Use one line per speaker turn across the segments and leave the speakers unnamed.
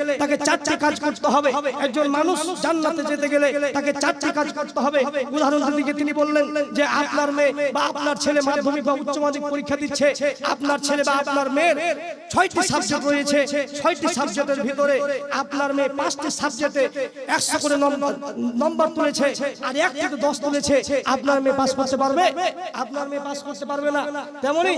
গেলে তাকে চারটি কাজ করতে হবে। একজন মানুষ জান্নাতে যেতে গেলে তাকে চারটি কাজ করতে হবে। উদাহরণ দিকে তিনি বললেন যে আপনার মেয়ে বা আপনার ছেলে মাধ্যমিক বা উচ্চ মাধ্যমিক পরীক্ষা দিচ্ছে আপনার ছেলে বা আপনার মেয়ের ছয়টি সাবজেক্ট রয়েছে ছয়টি সাবজেক্টের ভিতরে আপনার মেয়ে পাঁচটি সাবজেক্টে একশো করে নম্বর নম্বর তুলেছে আর এক থেকে দশ তুলেছে। আপনার মেয়ে পাস করতে পারবে? আপনার মেয়ে পাস করতে পারবে না? তেমনই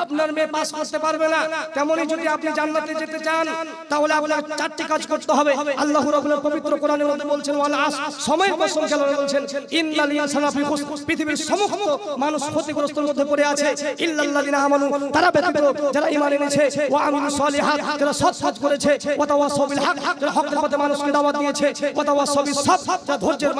আপনার মেয়ে পাস করতে পারবে না। তেমনই যদি আপনি জান্নাতে যেতে চান, তাহলে আপনার চারটি কাজ করতে হবে। আল্লাহ রাব্বুল পবিত্র কোরআনের মধ্যে বলছেন, ওয়াল আস সময়ের কসম খেলা বলছেন, ইন্নাল ইনসানা ফি খুস পৃথিবীর সমস্ত মানুষ ক্ষতিগ্রস্তের মধ্যে পড়ে আছে। ইল্লাল্লাযিনা আমানু, তারা ব্যতীত যারা ঈমান এনেছে, ওয়া আমিলু সলিহাত, যারা সৎ কাজ করেছে, ওয়া তাওয়াসাউ বিল হক, যারা হকের পথে মানুষকে দাওয়াত দিয়েছে, ওয়া তাওয়াসাউ বিস সাবর, যারা ধৈর্যের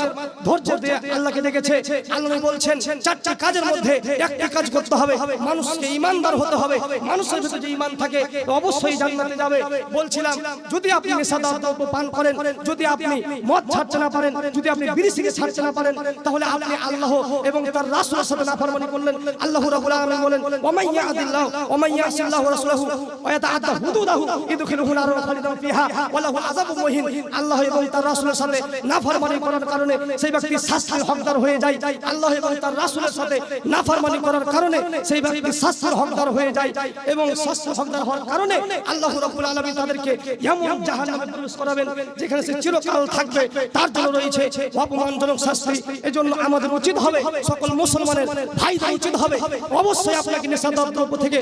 ধৈর্য দিয়ে আল্লাহকে দেখেছে। আল্লাহ বলছেন, চারটি কাজের মধ্যে একটি কাজ করতে হবে। মানুষকে ইমানদার হতে হবে। মানুষের ভিতরে যে ইমান থাকে, অবশ্যই জান্নাতে যাবে। বলছিলাম, যদি আপনি নেশাদার দ্রব্য পান করেন, যদি আপনি মদ ছাড়তে না পারেন, যদি আপনি বিড়ি সিগারেট ছাড়তে না পারেন, তাহলে আপনি আল্লাহ এবং তার রাসূলের সাথে নাফরমানি করলেন। আল্লাহ রাব্বুল আলামিন বলেন ওমাই ইয়াদিল্লাহ ওমাই ইয়াসিল্লাহু রাসূলহু ওয়া ইয়াতাআদ্দা হুদুদাহু, ইদখিলুহু নারুন খালিদান ফিহা, ওয়া লাহু আযাবুন মুহিন। আল্লাহ এবং তার রাসূলের সাথে নাফরমানি করার কারণে সেই ব্যক্তি শাস্তির হকদার হয়ে যায়। আল্লাহ এবং তার রাসূলের সাথে নাফরমানি করার কারণে সেই ব্যক্তি শাস্তির হকদার হয়ে যায় এবং শাস্তির হকদার হওয়ার কারণে আল্লাহ রাব্বুল আলামিন তাদেরকে এমন জাহান্নামে প্রবেশ করাবেন যেখানে সে চিরকাল থাকবে, তার জন্য রয়েছে অপমানজনক শাস্তি। এজন্য আমাদের উচিত হবে সকল মুসলমানের ভাইদের উচিত হবে। অবশ্যই আপনাকে নেশাদার দ্রব্য থেকে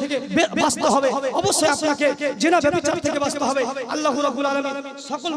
বাঁচতে হবে। অবশ্যই আপনাকে জেনা ব্যবচার থেকে বাঁচতে হবে। আল্লাহ রাব্বুল আলামিন সকল